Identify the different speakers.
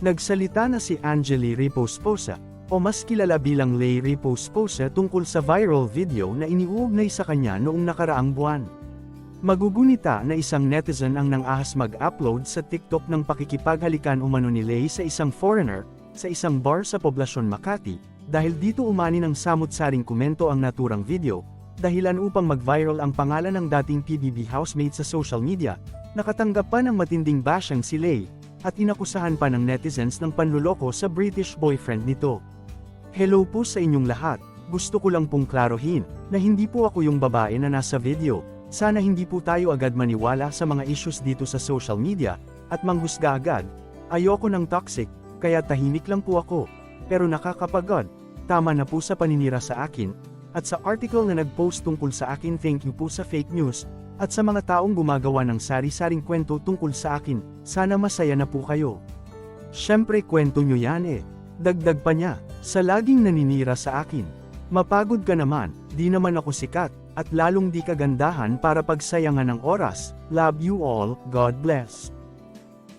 Speaker 1: Nagsalita na si Angeli Riposposa, o mas kilala bilang Lay Riposposa tungkol sa viral video na iniuugnay sa kanya noong nakaraang buwan. Magugunita na isang netizen ang nang-ahas mag-upload sa TikTok ng pakikipaghalikan umano ni Lay sa isang foreigner, sa isang bar sa poblasyon Makati, dahil dito umani ng samut-saring komento ang naturang video, dahilan upang mag-viral ang pangalan ng dating PBB housemate sa social media, nakatanggap pa ng matinding bashing si Lay, at inakusahan pa ng netizens ng panluloko sa British boyfriend nito. Hello po sa inyong lahat, gusto ko lang pong klarohin, na hindi po ako yung babae na nasa video, sana hindi po tayo agad maniwala sa mga issues dito sa social media, at manghusga agad, ayoko ng toxic, kaya tahimik lang po ako, pero nakakapagod, tama na po sa paninira sa akin, at sa article na nag-post tungkol sa akin thank you po sa fake news, at sa mga taong gumagawa ng sari-saring kwento tungkol sa akin, sana masaya na po kayo. Siyempre kwento nyo yan eh. Dagdag pa niya, sa laging naninira sa akin. Mapagod ka naman, di naman ako sikat, at lalong di kagandahan para pagsayangan ng oras. Love you all, God bless.